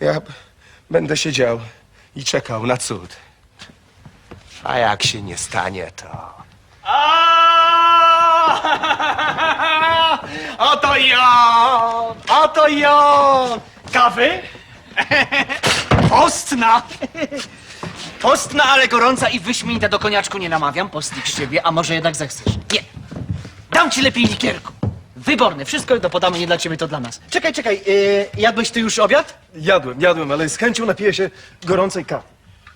Ja będę siedział i czekał na cud. A jak się nie stanie, to... Oto ja! Oto ja! Kawy? Postna! Postna, ale gorąca i wyśmienita do koniaczku nie namawiam. Postnik z a może jednak zechcesz? Nie! Dam ci lepiej likierku. Wyborne, wszystko to podamy nie dla ciebie, to dla nas. Czekaj, czekaj, yy, jadłeś ty już obiad? Jadłem, jadłem, ale z chęcią napiję się gorącej kawy.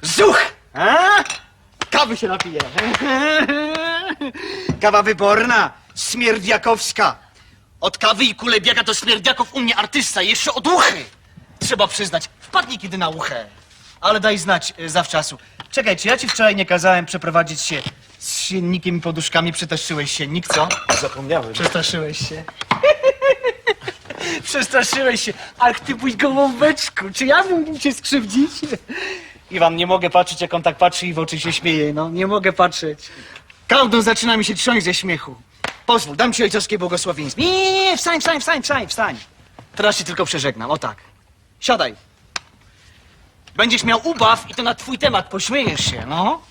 Zuch! A? Kawy się napije. Kawa wyborna, śmierdziakowska. Od kawy i kulebiaka to śmierdziaków u mnie artysta, jeszcze od uchy. Trzeba przyznać, wpadnij kiedy na uchę. Ale daj znać y, zawczasu. Czekaj, czy ja ci wczoraj nie kazałem przeprowadzić się z siennikiem i poduszkami? Przestraszyłeś siennik, co? Zapomniałem. Przestraszyłeś się. Przestraszyłeś się. Ach ty mój gołąbeczku, czy ja mógłbym cię skrzywdzić? Iwan, nie mogę patrzeć, jak on tak patrzy i w oczy się śmieje, no. Nie mogę patrzeć. Kałdą zaczyna mi się trząść ze śmiechu. Pozwól, dam ci ojcowskie błogosławieństwo. Nie, nie, nie, wstań, wstań, wstań, wstań, wstań. Teraz ci tylko przeżegnam, o tak. Siadaj. Będziesz miał ubaw i to na twój temat, pośmiejesz się, no.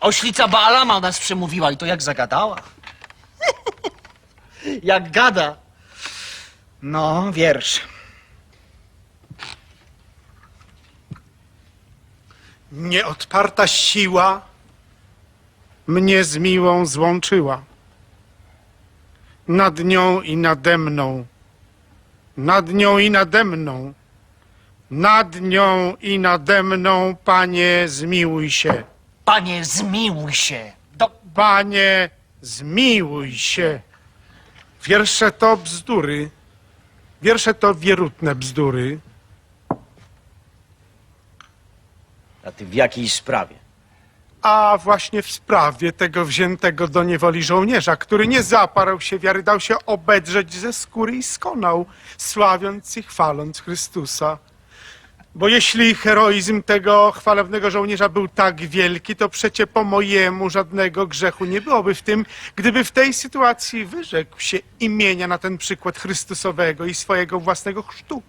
Oślica Baalama nas przemówiła i to jak zagadała. Jak gada. No, wiersz. Nieodparta siła mnie z miłą złączyła. Nad nią i nade mną, nad nią i nade mną, nad nią i nade mną, Panie, zmiłuj się. Panie, zmiłuj się. Do... Panie, zmiłuj się. Wiersze to bzdury, wiersze to wierutne bzdury. A ty w jakiej sprawie? A właśnie w sprawie tego wziętego do niewoli żołnierza, który nie zaparł się wiary, dał się obedrzeć ze skóry i skonał, sławiąc i chwaląc Chrystusa. Bo jeśli heroizm tego chwalebnego żołnierza był tak wielki, to przecie po mojemu żadnego grzechu nie byłoby w tym, gdyby w tej sytuacji wyrzekł się imienia na ten przykład Chrystusowego i swojego własnego chrztu.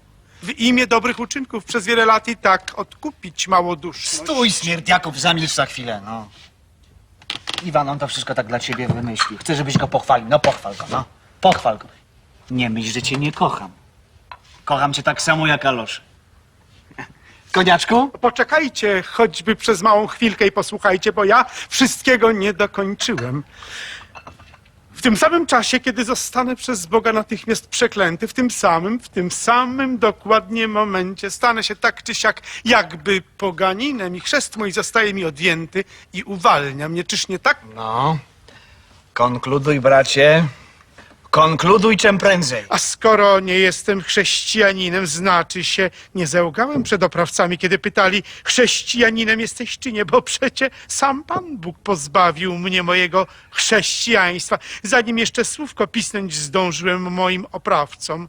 W imię dobrych uczynków przez wiele lat i tak odkupić małoduszność. Stój, śmierdziaków, zamilcz za chwilę, no. Iwan, on to wszystko tak dla ciebie wymyślił. Chcę, żebyś go pochwalił. No, pochwal go, no. Pochwal go. Nie myśl, że cię nie kocham. Kocham cię tak samo jak Aloszy. Koniaczku? Poczekajcie choćby przez małą chwilkę i posłuchajcie, bo ja wszystkiego nie dokończyłem. W tym samym czasie, kiedy zostanę przez Boga natychmiast przeklęty, w tym samym, w tym samym dokładnie momencie stanę się tak czy siak jakby poganinem i chrzest mój zostaje mi odjęty i uwalnia mnie. Czyż nie tak? No. Konkluduj, bracie. Konkluduj czym prędzej. A skoro nie jestem chrześcijaninem, znaczy się nie zełgałem przed oprawcami, kiedy pytali, chrześcijaninem jesteś czy nie, bo przecie sam Pan Bóg pozbawił mnie mojego chrześcijaństwa, zanim jeszcze słówko pisnąć zdążyłem moim oprawcom.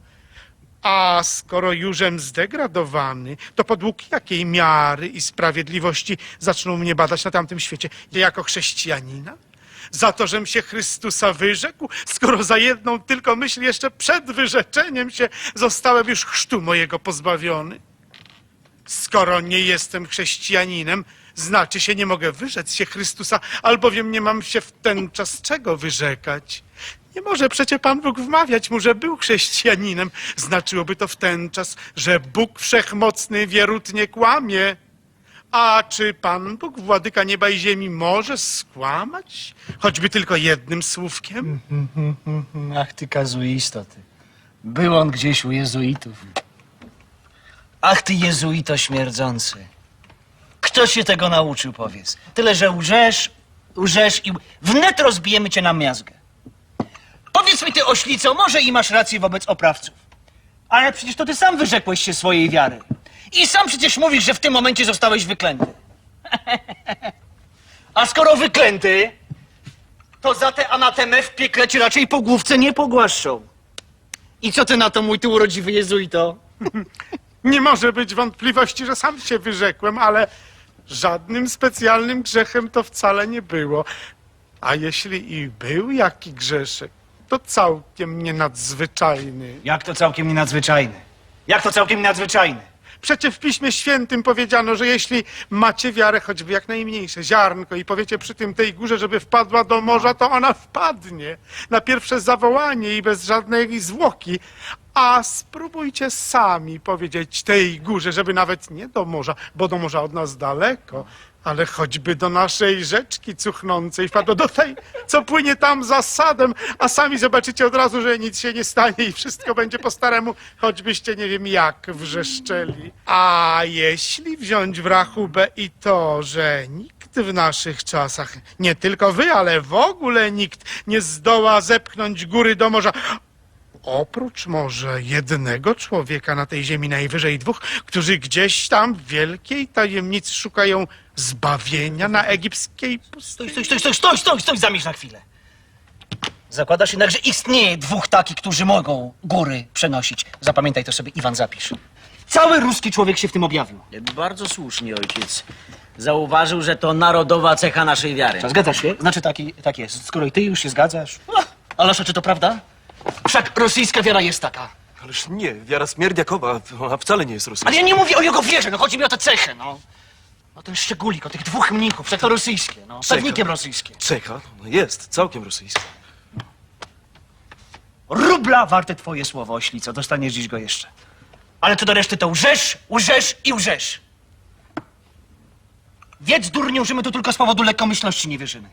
A skoro jużem zdegradowany, to podług jakiej miary i sprawiedliwości zaczną mnie badać na tamtym świecie? Ja jako chrześcijanina? Za to, żem się Chrystusa wyrzekł, skoro za jedną tylko myśl jeszcze przed wyrzeczeniem się zostałem już chrztu mojego pozbawiony? Skoro nie jestem chrześcijaninem, znaczy się nie mogę wyrzec się Chrystusa, albowiem nie mam się w ten czas czego wyrzekać. Nie może przecie Pan Bóg wmawiać mu, że był chrześcijaninem. Znaczyłoby to w ten czas, że Bóg Wszechmocny wierutnie kłamie. A czy Pan Bóg, Władyka nieba i ziemi, może skłamać? Choćby tylko jednym słówkiem? Ach ty kazuisto, ty. Był on gdzieś u jezuitów. Ach ty jezuito śmierdzący. Kto się tego nauczył, powiedz? Tyle, że łżesz, łżesz i wnet rozbijemy cię na miazgę. Powiedz mi ty, oślico, może i masz rację wobec oprawców. Ale przecież to ty sam wyrzekłeś się swojej wiary. I sam przecież mówisz, że w tym momencie zostałeś wyklęty. A skoro wyklęty, to za tę anatemę w piekle ci raczej po główce nie pogłaszczą. I co ty na to, mój ty urodziwy jezuito? Nie może być wątpliwości, że sam się wyrzekłem, ale żadnym specjalnym grzechem to wcale nie było. A jeśli i był jaki grzeszek, to całkiem nienadzwyczajny. Jak to całkiem nienadzwyczajny? Jak to całkiem nienadzwyczajny? Przecie w Piśmie Świętym powiedziano, że jeśli macie wiarę choćby jak najmniejsze ziarnko i powiecie przy tym tej górze, żeby wpadła do morza, to ona wpadnie. Na pierwsze zawołanie i bez żadnej zwłoki. A spróbujcie sami powiedzieć tej górze, żeby nawet nie do morza, bo do morza od nas daleko, ale choćby do naszej rzeczki cuchnącej wpadło do tej, co płynie tam za sadem, a sami zobaczycie od razu, że nic się nie stanie i wszystko będzie po staremu, choćbyście nie wiem jak wrzeszczeli. A jeśli wziąć w rachubę i to, że nikt w naszych czasach, nie tylko wy, ale w ogóle nikt nie zdoła zepchnąć góry do morza, Oprócz może jednego człowieka na tej ziemi, najwyżej dwóch, którzy gdzieś tam w wielkiej tajemnicy szukają zbawienia na egipskiej pustyni. Stój, stój, stój, stój, stój, stój, stój, zamilcz na chwilę. Zakładasz jednak, że istnieje dwóch takich, którzy mogą góry przenosić. Zapamiętaj to sobie, Iwan, zapisz. Cały ruski człowiek się w tym objawił. Bardzo słusznie ojciec zauważył, że to narodowa cecha naszej wiary. Zgadzasz się? Znaczy taki, tak jest. Skoro i ty już się zgadzasz. Alasza, czy to prawda? Wszak rosyjska wiara jest taka. Ależ nie, wiara Smierdziakowa, ona wcale nie jest rosyjska. Ale ja nie mówię o jego wierze, no chodzi mi o tę cechę, no. O ten szczególik, o tych dwóch mnichów, wszak to rosyjskie, no. Cecha. Pewnikiem rosyjskie. Cecha no jest całkiem rosyjska. Rubla warte twoje słowo, oślico. Dostaniesz dziś go jeszcze. Ale co do reszty to łżesz, łżesz i łżesz. Wiedz, durniu, że my tu tylko z powodu lekkomyślności nie wierzymy.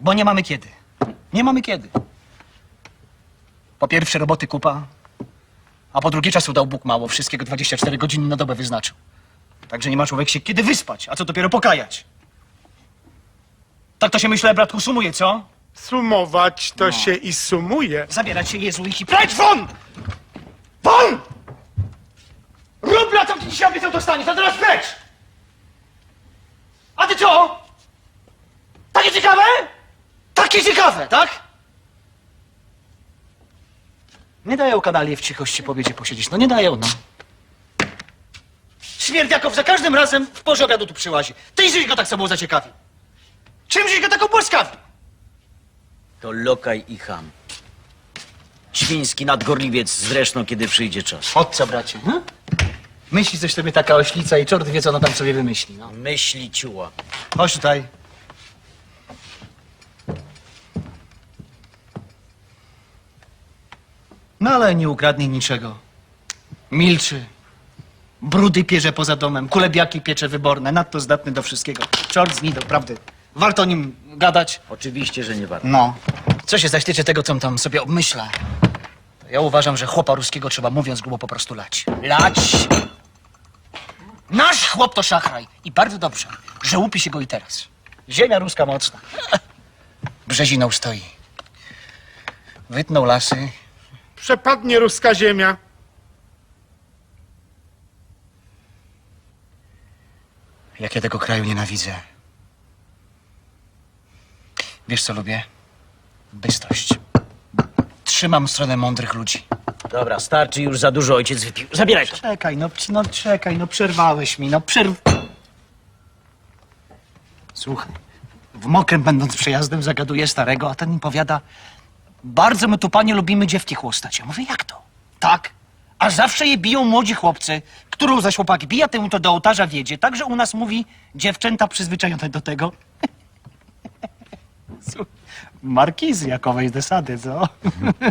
Bo nie mamy kiedy. Nie mamy kiedy. Po pierwsze roboty kupa, a po drugie czasu dał Bóg mało. Wszystkiego 24 godziny na dobę wyznaczył. Także nie ma człowiek się kiedy wyspać, a co dopiero pokajać. Tak to się myślę, bratku, sumuje, co? Sumować to się i sumuje. Zabierać się Jezu i precz won! Won! Rubla to ci dzisiaj obiecał dostanie, to teraz precz! A ty co? Takie ciekawe? Takie ciekawe, tak? Nie dają kanali w cichości powiedzie posiedzieć, no nie dają, no. Śmierdziakow za każdym razem w porze obiadu tu przyłazi. Ty żeś go tak sobą zaciekawił. Czym żeś go tak obłaskawił? To lokaj i ham. Świński nadgorliwiec zresztą, kiedy przyjdzie czas. Od co, bracie? Hm? Myśli coś sobie taka oślica i czort wie, co ona tam sobie wymyśli. No. Myśli ciuła. Chodź tutaj. No ale nie ukradnie niczego. Milczy. Brudy pierze poza domem, kulebiaki piecze wyborne, nadto zdatny do wszystkiego. Czort z nim, doprawdy. Warto o nim gadać. Oczywiście, że nie warto. No. Co się zaś tyczy tego, co on tam sobie obmyśla, to ja uważam, że chłopa ruskiego trzeba, mówiąc grubo, po prostu lać. Lać! Nasz chłop to szachraj. I bardzo dobrze, że łupi się go i teraz. Ziemia ruska mocna. Brzeziną stoi. Wytnął lasy. Przepadnie ruska ziemia. Jak ja tego kraju nienawidzę. Wiesz, co lubię? Bystrość. Trzymam stronę mądrych ludzi. Dobra, starczy już za dużo, ojciec wypił. Zabieraj to. Czekaj, no, no czekaj, no przerwałeś mi, no przerw... Słuchaj, w mokrem będąc przejazdem zagaduje starego, a ten mi powiada bardzo my tu, panie, lubimy dziewki chłostać. Ja mówię, jak to? Tak, a zawsze je biją młodzi chłopcy, którą zaś chłopak bija, temu to do ołtarza wiedzie. Także u nas mówi dziewczęta przyzwyczajone do tego. Markizy jakowej zasady, co?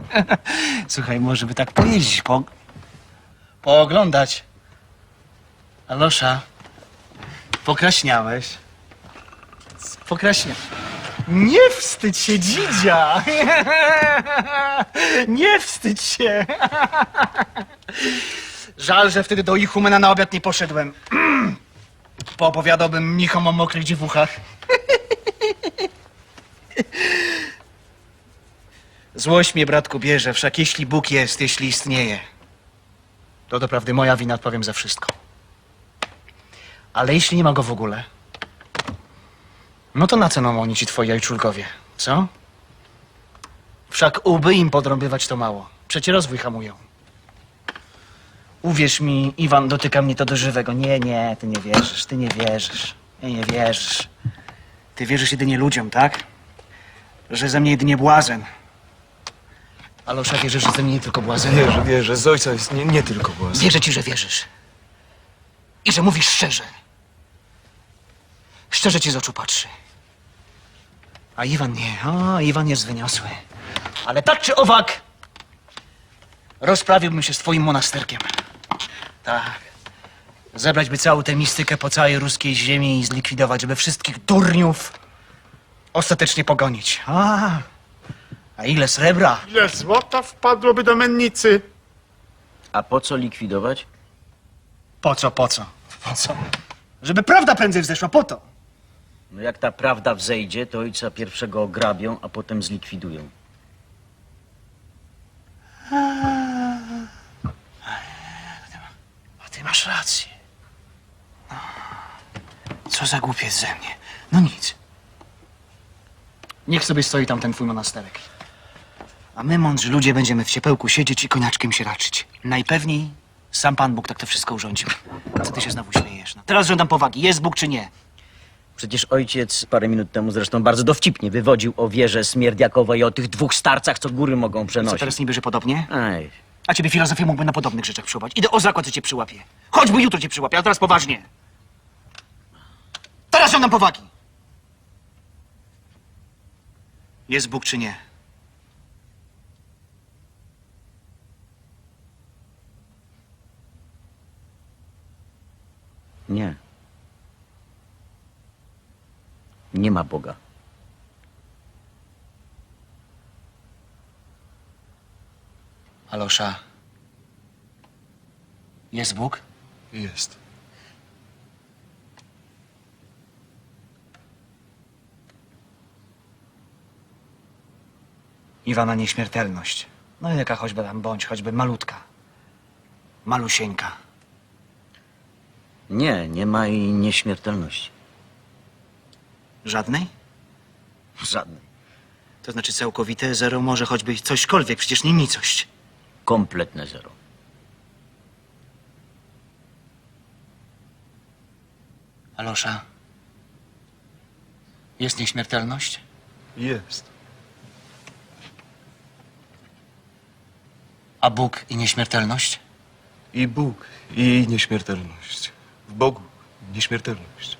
Słuchaj, może by tak pojeździć, po, pooglądać. Alosza, pokraśniałeś. Pokraśniałeś. Nie wstydź się, dzidzia! Nie wstydź się! Żal, że wtedy do Ichumena na obiad nie poszedłem. Poopowiadałbym mnichom o mokrych dziewuchach. Złość mnie, bratku, bierze, wszak jeśli Bóg jest, jeśli istnieje, to doprawdy moja wina, odpowiem za wszystko. Ale jeśli nie ma go w ogóle, no to na co nam oni ci twoi jajczulkowie, co? Wszak łby im podrąbywać to mało. Przecie rozwój hamują. Uwierz mi, Iwan, dotyka mnie to do żywego. Nie, nie, ty nie wierzysz, ty nie wierzysz. Nie, nie wierzysz. Ty wierzysz jedynie ludziom, tak? Że ze mnie jedynie błazen. Alosza wierzy, że ze mnie nie tylko błazen. Wierzę, wierzę, z ojca jest nie, nie tylko głos. Wierzę ci, że wierzysz. I że mówisz szczerze. Szczerze ci z oczu patrzy. A Iwan nie. O, Iwan jest wyniosły. Ale tak czy owak, rozprawiłbym się z twoim monasterkiem. Tak. Zebrać by całą tę mistykę po całej ruskiej ziemi i zlikwidować, żeby wszystkich durniów ostatecznie pogonić. A, a ile srebra? Ile złota wpadłoby do mennicy? A po co likwidować? Po co, po co? Po co? Żeby prawda prędzej wzeszła, po to. No jak ta prawda wzejdzie, to ojca pierwszego ograbią, a potem zlikwidują. A ty masz rację. No. Co za głupiec ze mnie. No nic. Niech sobie stoi tam ten twój monasterek. A my, mądrzy ludzie, będziemy w ciepełku siedzieć i koniaczkiem się raczyć. Najpewniej sam Pan Bóg tak to wszystko urządził. Co ty się znowu śmiejesz? No. Teraz żądam powagi. Jest Bóg czy nie? Przecież ojciec parę minut temu zresztą bardzo dowcipnie wywodził o wierze Smierdiakowa i o tych dwóch starcach, co góry mogą Co przenosić. teraz niby, że podobnie? Ej, A ciebie filozofię mógłby na podobnych rzeczach przyłapać. Idę o zakład, że cię przyłapie. Choćby jutro cię przyłapie, a teraz poważnie. Teraz żądam powagi. Jest Bóg czy nie. Nie ma Boga. Alosza. Jest Bóg? Jest. Iwana nieśmiertelność. No i jaka choćby tam bądź, choćby malutka. Malusieńka. Nie, nie ma i nieśmiertelności. Żadnej? Żadnej. To znaczy całkowite zero może choćby cośkolwiek, przecież nie nicość. Kompletne zero. Alosza. Jest nieśmiertelność? Jest. A Bóg i nieśmiertelność? I Bóg, i nieśmiertelność. W Bogu nieśmiertelność.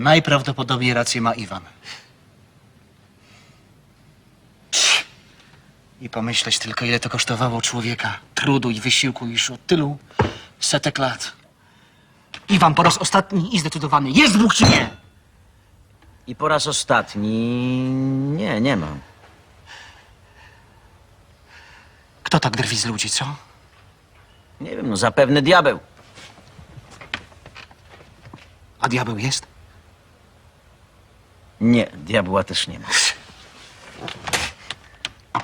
Najprawdopodobniej rację ma Iwan. I pomyśleć tylko, ile to kosztowało człowieka. Trudu i wysiłku już od tylu setek lat. Iwan po raz ostatni i zdecydowany. Jest Bóg czy nie? I po raz ostatni nie, nie ma. Kto tak drwi z ludzi, co? Nie wiem, no zapewne diabeł. A diabeł jest? Nie, diabła też nie ma.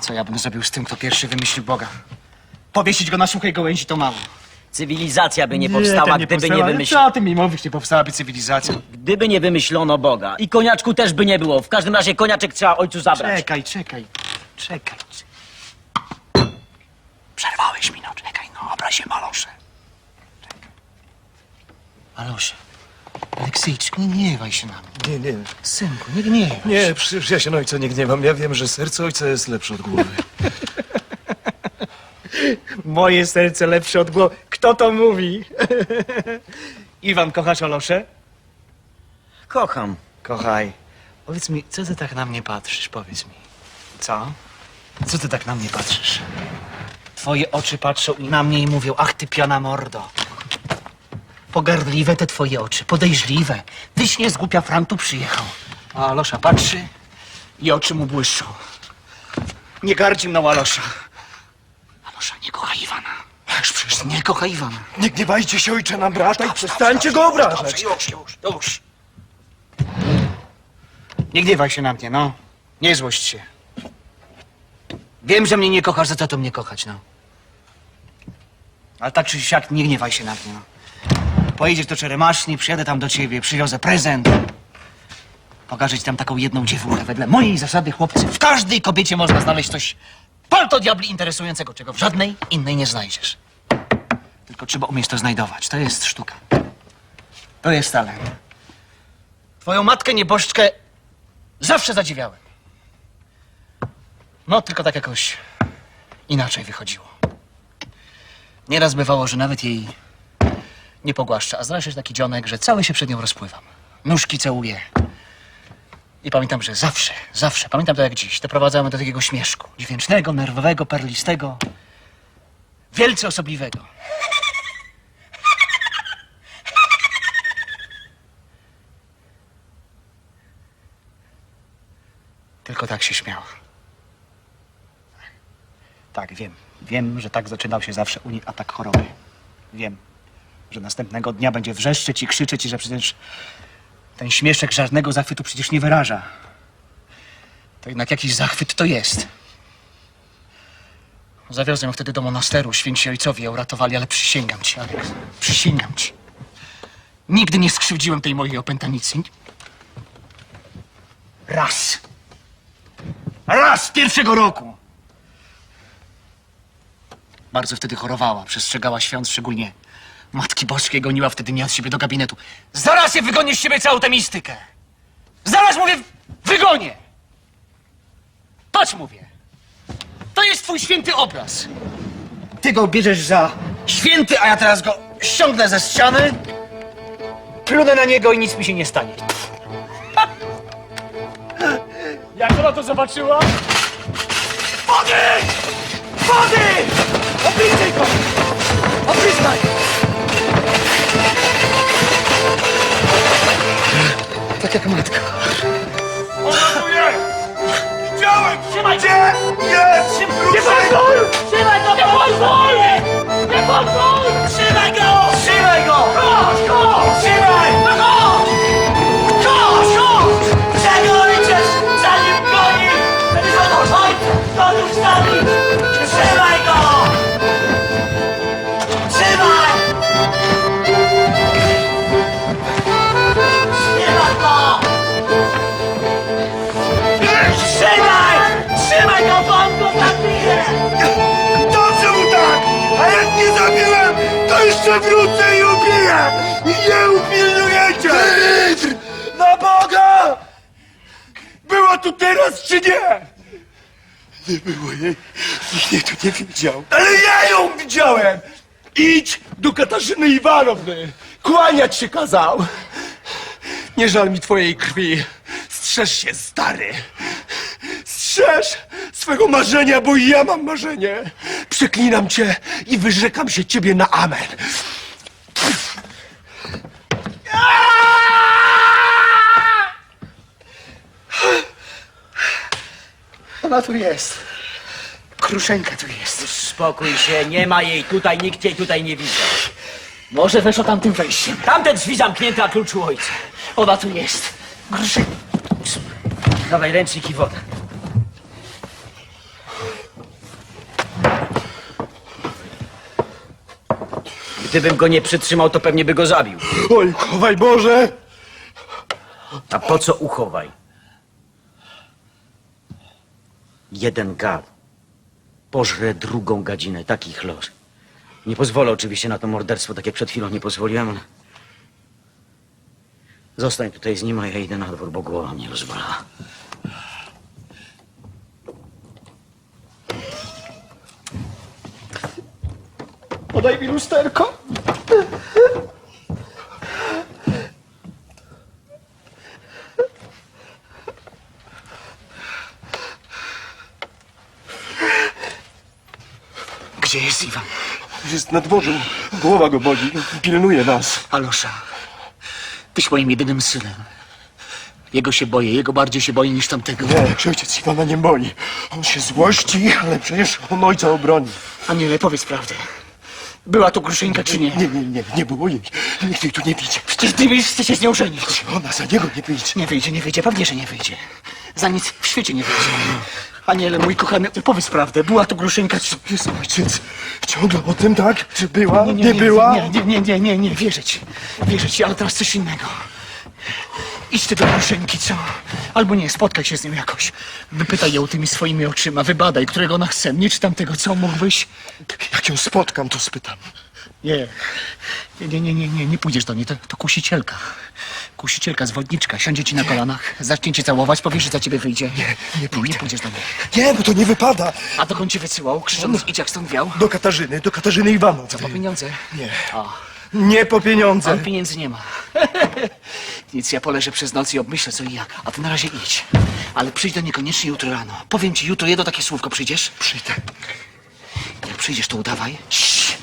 Co ja bym zrobił z tym, kto pierwszy wymyślił Boga? Powiesić go na suchej gałęzi to mało. Cywilizacja by nie powstała, gdyby nie powstała. wymyślono. Co ty mi mówisz, nie powstałaby cywilizacja? Gdyby nie wymyślono Boga. I koniaczku też by nie było. W każdym razie koniaczek trzeba ojcu zabrać. Czekaj, czekaj, czekaj. Przerwałeś mi, no czekaj, no obrazie malosze. Czekaj. Malosze. Aleksiejczyk, nie gniewaj się na mnie. Nie, nie. Synku, nie gniewaj Nie, przecież ja się na ojca nie gniewam. Ja wiem, że serce ojca jest lepsze od głowy. Moje serce lepsze od głowy. Kto to mówi? Iwan, kochasz Oloszę? Kocham. Kochaj. Powiedz mi, co ty tak na mnie patrzysz? Powiedz mi. Co? Co ty tak na mnie patrzysz? Twoje oczy patrzą i na mnie i mówią, ach ty piana mordo. Pogardliwe te twoje oczy, podejrzliwe. Tyś nie z głupia frantu przyjechał. A Alosza patrzy i oczy mu błyszczą. Nie gardzi mną Alosza. Alosza nie kocha Iwana. Ależ przecież nie kocha Iwana. Nie gniewajcie się ojcze na brata i przestańcie go obrażać. Już, już, już. Nie gniewaj się na mnie, no. Nie złość się. Wiem, że mnie nie kochasz, za co to mnie kochać, no. Ale tak czy siak nie gniewaj się na mnie, no. Pojedziesz do Czeremaszni, przyjadę tam do ciebie, przywiozę prezent. Pokażę ci tam taką jedną dziewuchę. Wedle mojej zasady, chłopcy, w każdej kobiecie można znaleźć coś palto diabli interesującego, czego w żadnej innej nie znajdziesz. Tylko trzeba umieć to znajdować. To jest sztuka. To jest talent. Twoją matkę nieboszczkę zawsze zadziwiałem. No, tylko tak jakoś inaczej wychodziło. Nieraz bywało, że nawet jej nie pogłaszcza, a zdarza się taki dzionek, że cały się przed nią rozpływam. Nóżki całuję. I pamiętam, że zawsze, zawsze, pamiętam to jak dziś, doprowadzamy do takiego śmieszku. Dźwięcznego, nerwowego, perlistego, wielce osobliwego. Tylko tak się śmiała. Tak, wiem. Wiem, że tak zaczynał się zawsze u niej atak choroby. Wiem, że następnego dnia będzie wrzeszczeć i krzyczeć, i że przecież ten śmieszek żadnego zachwytu przecież nie wyraża. To jednak jakiś zachwyt to jest. Zawiozłem ją wtedy do monasteru. Święci ojcowie ją ratowali, ale przysięgam ci, Alex. Przysięgam ci. Nigdy nie skrzywdziłem tej mojej opętanicy. Raz. Raz z pierwszego roku. Bardzo wtedy chorowała, przestrzegała świąt, szczególnie Matki Boskiej goniła wtedy mnie od siebie do gabinetu. Zaraz je wygonię z siebie całą tę mistykę. Zaraz mówię, wygonię. Patrz, mówię. To jest twój święty obraz. Ty go bierzesz za święty, a ja teraz go ściągnę ze ściany, plunę na niego i nic mi się nie stanie. Jak ona to zobaczyła? Wody! Wody! Obliczaj go! Obliczaj! Tak jak matka. Ona tu jest! Widziałem! Trzymaj Gdzie? Jest! Nie pozwól! Trzymaj go! Nie pozwól! Nie pozwól! To jeszcze wrócę i ubiję! I nie upilnujecie! Rytr! Na Boga! Była tu teraz czy nie? Nie było jej. Nikt jej tu nie widział. Ale ja ją widziałem! Idź do Katarzyny Iwanowny. Kłaniać się kazał. Nie żal mi twojej krwi. Strzeż się, stary. Strzeż swego marzenia, bo i ja mam marzenie. Przeklinam cię i wyrzekam się ciebie na amen. Ona tu jest. Kruszenka tu jest. Spokój się, nie ma jej tutaj, nikt jej tutaj nie widział. Może weszła tamtym wejściem. Tamte drzwi zamknięte, a klucz u ojca. Ona tu jest. Kruszenka. Dawaj ręcznik i wodę. Gdybym go nie przytrzymał, to pewnie by go zabił. Oj, chowaj Boże! A po co uchowaj? Jeden gad pożre drugą gadzinę, takich los. Nie pozwolę oczywiście na to morderstwo, tak jak przed chwilą nie pozwoliłem, ale... Zostań tutaj z nim, a ja idę na dwór, bo głowa mnie rozwala. Podaj mi lusterko. Gdzie jest Iwan? Jest na dworzu. Głowa go boli. Pilnuje nas. Alosza, tyś moim jedynym synem. Jego się boję, jego bardziej się boję niż tamtego. Nie, ojciec Iwana nie boi. On się złości, ale przecież on ojca obroni. Aniele, powiedz prawdę. Była tu Kruszenka czy nie? Nie, nie, nie, nie było jej. Nikt jej tu nie widzi. Przecież ty chce się z nią żenić. Ona za niego nie wyjdzie. Nie wyjdzie, nie wyjdzie, pewnie, że nie wyjdzie. Za nic w świecie nie wyjdzie. Aniele, mój kochany, powiedz prawdę. Była tu Kruszenka czy... Jest ojciec. Ciągle o tym, tak? Czy była? Nie, była? Nie, nie, nie, nie, nie, nie, wierzę ci. Wierzę ci, ale teraz coś innego. Idź ty do Kruszenki, co? Albo nie, spotkaj się z nią jakoś. Wypytaj ją tymi swoimi oczyma, wybadaj, którego ona chce. Nie czytam tego, co mógłbyś... Jak ją spotkam, to spytam. Nie. Nie, nie, nie, nie, nie, nie pójdziesz do niej. To, to kusicielka. Kusicielka, zwodniczka. Siądzie ci na kolanach, zacznie cię całować, powiesz, że za ciebie wyjdzie. Nie, nie pójdę. Nie pójdziesz do niej. Nie, bo to nie wypada. A dokąd cię wysyłał? Krzycząc, idź jak stąd wiał. Do Katarzyny, do Katarzyny Iwanowny. Po pieniądze. Nie. O, Nie po pieniądze. on pieniędzy nie ma. Nic, ja poleżę przez noc i obmyślę co i jak. A ty na razie idź. Ale przyjdź do niej koniecznie jutro rano. Powiem ci jutro jedno takie słówko. Przyjdziesz? Przyjdę. Jak przyjdziesz, to udawaj. Ciii.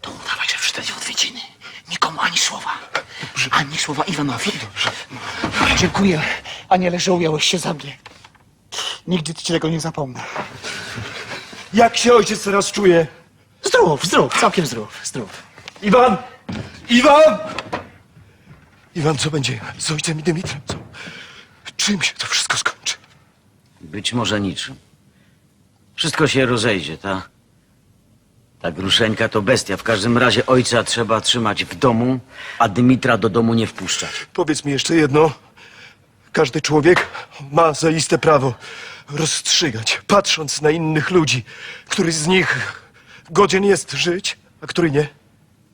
To udawaj, że przyszedłeś w odwiedziny. Nikomu ani słowa. Ani słowa Iwanowi. No, dziękuję. Aniele, że ująłeś się za mnie. Nigdy ci tego nie zapomnę. Jak się ojciec teraz czuje? Zdrów, zdrów, całkiem zdrów, zdrów. Iwan! Iwan! Iwan, co będzie z ojcem i Dymitrem? Co? Czym się to wszystko skończy? Być może niczym. Wszystko się rozejdzie, ta. Ta gruszeńka to bestia. W każdym razie ojca trzeba trzymać w domu, a Dymitra do domu nie wpuszczać. Powiedz mi jeszcze jedno. Każdy człowiek ma zaiste prawo rozstrzygać, patrząc na innych ludzi, który z nich godzien jest żyć, a który nie.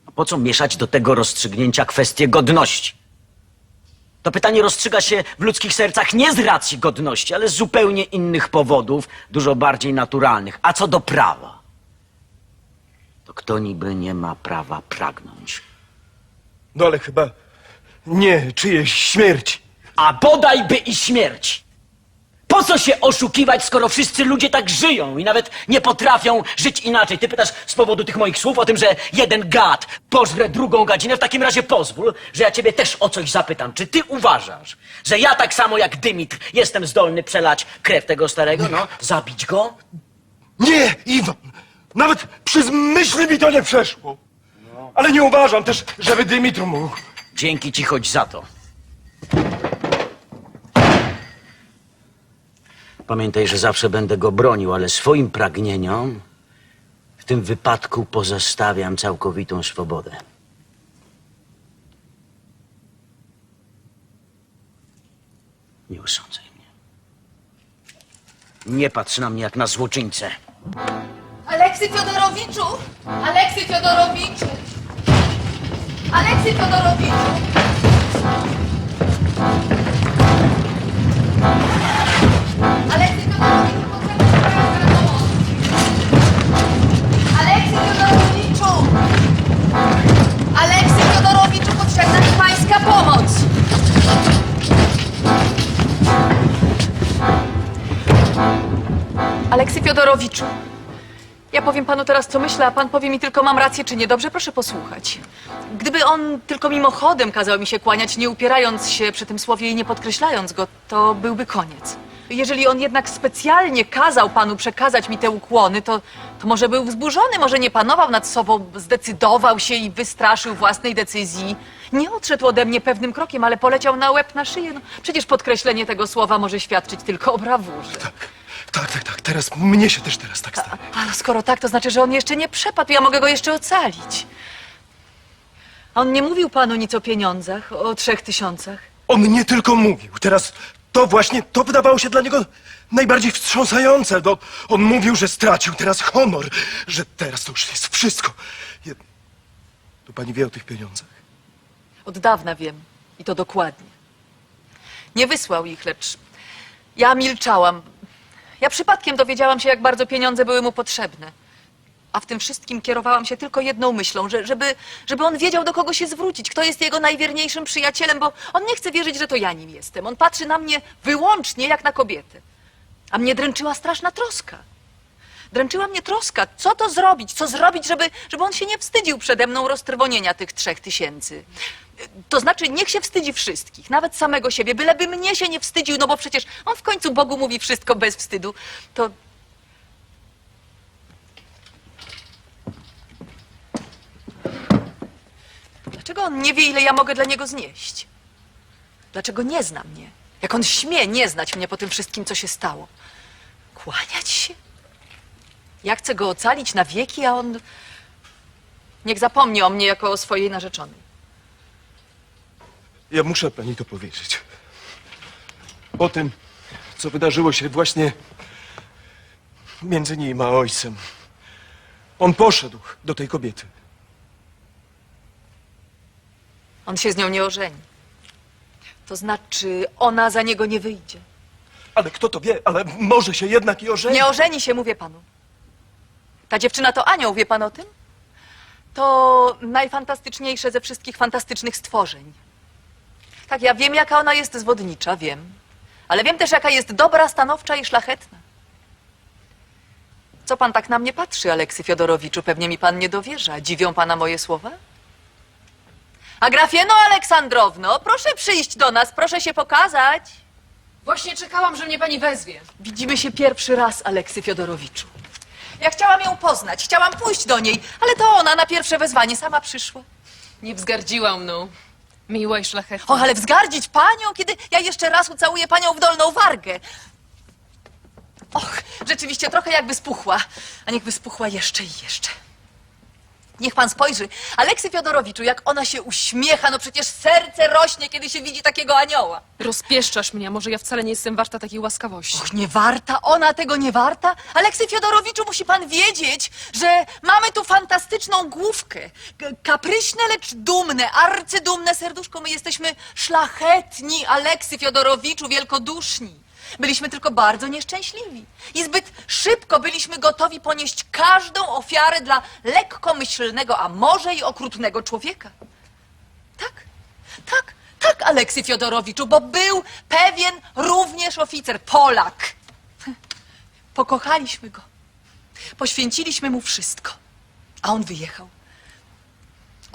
A po co mieszać do tego rozstrzygnięcia kwestię godności? To pytanie rozstrzyga się w ludzkich sercach nie z racji godności, ale z zupełnie innych powodów, dużo bardziej naturalnych. A co do prawa, to kto niby nie ma prawa pragnąć? No ale chyba nie czyjeś śmierci. A bodajby i śmierć. Po co się oszukiwać, skoro wszyscy ludzie tak żyją i nawet nie potrafią żyć inaczej? Ty pytasz z powodu tych moich słów o tym, że jeden gad pożre drugą gadzinę? W takim razie pozwól, że ja ciebie też o coś zapytam. Czy ty uważasz, że ja tak samo jak Dymitr jestem zdolny przelać krew tego starego? No, zabić go? Nie, Iwan! Nawet przez myśli mi to nie przeszło. Ale nie uważam też, żeby Dymitr mógł. Dzięki ci choć za to. Pamiętaj, że zawsze będę go bronił, ale swoim pragnieniom w tym wypadku pozostawiam całkowitą swobodę. Nie osądzaj mnie. Nie patrz na mnie jak na złoczyńcę. Aleksy Fiodorowiczu! Aleksy Fiodorowiczu! Aleksy Fiodorowiczu! Aleksy Fiodorowiczu, ja powiem panu teraz, co myślę, a pan powie mi tylko, mam rację czy nie. Dobrze, proszę posłuchać. Gdyby on tylko mimochodem kazał mi się kłaniać, nie upierając się przy tym słowie i nie podkreślając go, to byłby koniec. Jeżeli on jednak specjalnie kazał panu przekazać mi te ukłony, to, to może był wzburzony, może nie panował nad sobą, zdecydował się i wystraszył własnej decyzji. Nie odszedł ode mnie pewnym krokiem, ale poleciał na łeb, na szyję. No, przecież podkreślenie tego słowa może świadczyć tylko o brawurze. Tak, tak, tak. Teraz mnie się też teraz tak staje. Ale skoro tak, to znaczy, że on jeszcze nie przepadł. Ja mogę go jeszcze ocalić. On nie mówił panu nic o pieniądzach, o trzech tysiącach. On nie tylko mówił. Teraz to właśnie, to wydawało się dla niego najbardziej wstrząsające. No, on mówił, że stracił teraz honor, że teraz to już jest wszystko. To pani wie o tych pieniądzach? Od dawna wiem. I to dokładnie. Nie wysłał ich, lecz ja milczałam. Ja przypadkiem dowiedziałam się, jak bardzo pieniądze były mu potrzebne. A w tym wszystkim kierowałam się tylko jedną myślą, że, żeby, żeby on wiedział, do kogo się zwrócić, kto jest jego najwierniejszym przyjacielem, bo on nie chce wierzyć, że to ja nim jestem. On patrzy na mnie wyłącznie jak na kobietę. A mnie dręczyła straszna troska. Dręczyła mnie troska, co to zrobić, co zrobić, żeby, żeby on się nie wstydził przede mną roztrwonienia tych trzech tysięcy. To znaczy, niech się wstydzi wszystkich, nawet samego siebie, byleby mnie się nie wstydził, no bo przecież on w końcu Bogu mówi wszystko bez wstydu. To, Dlaczego on nie wie, ile ja mogę dla niego znieść? Dlaczego nie zna mnie? Jak on śmie nie znać mnie po tym wszystkim, co się stało? Kłaniać się? Ja chcę go ocalić na wieki, a on. Niech zapomni o mnie jako o swojej narzeczonej. Ja muszę pani to powiedzieć. Po tym, co wydarzyło się właśnie między nim a ojcem. On poszedł do tej kobiety. On się z nią nie ożeni. To znaczy, ona za niego nie wyjdzie. Ale kto to wie, ale może się jednak i ożeni. Nie ożeni się, mówię panu. Ta dziewczyna to anioł, wie pan o tym? To najfantastyczniejsze ze wszystkich fantastycznych stworzeń. Tak, ja wiem, jaka ona jest zwodnicza, wiem. Ale wiem też, jaka jest dobra, stanowcza i szlachetna. Co pan tak na mnie patrzy, Aleksy Fiodorowiczu? Pewnie mi pan nie dowierza. Dziwią pana moje słowa? Agrafieno Aleksandrowno, proszę przyjść do nas, proszę się pokazać. Właśnie czekałam, że mnie pani wezwie. Widzimy się pierwszy raz, Aleksy Fiodorowiczu. Ja chciałam ją poznać, chciałam pójść do niej, ale to ona na pierwsze wezwanie sama przyszła. Nie wzgardziła mną. Miła i szlachetna. O, ale wzgardzić panią, kiedy ja jeszcze raz ucałuję panią w dolną wargę. Och, rzeczywiście trochę jakby spuchła, a niechby spuchła jeszcze i jeszcze. Niech pan spojrzy, Aleksy Fiodorowiczu, jak ona się uśmiecha, no przecież serce rośnie, kiedy się widzi takiego anioła. Rozpieszczasz mnie, a może ja wcale nie jestem warta takiej łaskawości. Och, nie warta, ona tego nie warta? Aleksy Fiodorowiczu, musi pan wiedzieć, że mamy tu fantastyczną główkę. K- Kapryśne, lecz dumne, arcydumne serduszko. My jesteśmy szlachetni, Aleksy Fiodorowiczu, wielkoduszni. Byliśmy tylko bardzo nieszczęśliwi. I zbyt szybko byliśmy gotowi ponieść każdą ofiarę dla lekkomyślnego, a może i okrutnego człowieka. Tak, tak, tak, Aleksy Fiodorowiczu, bo był pewien również oficer, Polak. Pokochaliśmy go. Poświęciliśmy mu wszystko. A on wyjechał.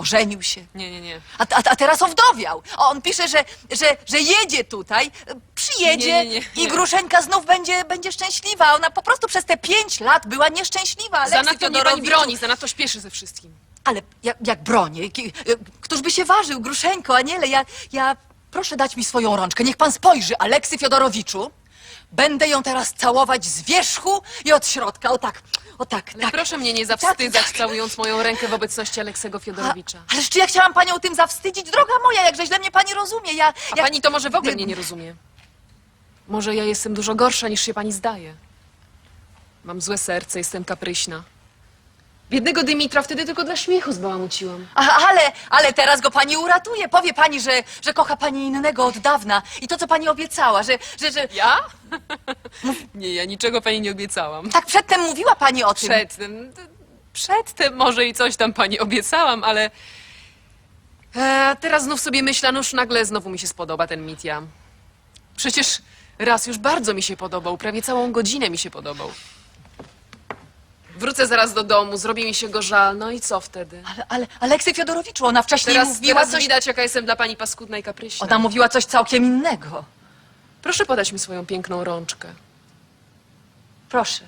Ożenił się. Nie, nie, nie. A, a, a teraz owdowiał. A on pisze, że, że, że jedzie tutaj, przyjedzie Nie, nie, nie, nie. i Gruszenka znów będzie, będzie szczęśliwa. Ona po prostu przez te pięć lat była nieszczęśliwa. Aleksy Zanadto mnie pani Fiodorowiczu- broni, zanadto śpieszy ze wszystkim. ale jak, jak bronię? Ki- Któż by się ważył, Gruszeńko, aniele? Ja, ja... Proszę dać mi swoją rączkę. Niech pan spojrzy, Aleksy Fiodorowiczu. Będę ją teraz całować z wierzchu i od środka. O tak, o tak, Ale tak. proszę mnie nie Tak, zawstydzać, tak. całując moją rękę w obecności Aleksego A, Fiodorowicza. ależ czy ja chciałam panią tym zawstydzić? Droga moja, jakże źle mnie pani rozumie. Ja, A ja... pani to może w ogóle mnie nie rozumie. Może ja jestem dużo gorsza, niż się pani zdaje. Mam złe serce, jestem kapryśna. Biednego Dymitra wtedy tylko dla śmiechu zbałamuciłam. A, ale, ale teraz go pani uratuje. Powie pani, że, że kocha pani innego od dawna. I to, co pani obiecała, że, że, że... Ja? nie, ja niczego pani nie obiecałam. Tak przedtem mówiła pani o tym. Przedtem, przedtem może i coś tam pani obiecałam, ale e, teraz znów sobie myślę, noż nagle znowu mi się spodoba ten Mitya. Przecież raz już bardzo mi się podobał, prawie całą godzinę mi się podobał. Wrócę zaraz do domu, zrobi mi się go żal, no i co wtedy? Ale, ale Aleksy Fiodorowiczu, ona wcześniej Teraz, mówiła teraz coś... widać, jaka jestem dla pani paskudna i kapryśna. Ona mówiła coś całkiem innego. Proszę podać mi swoją piękną rączkę. Proszę.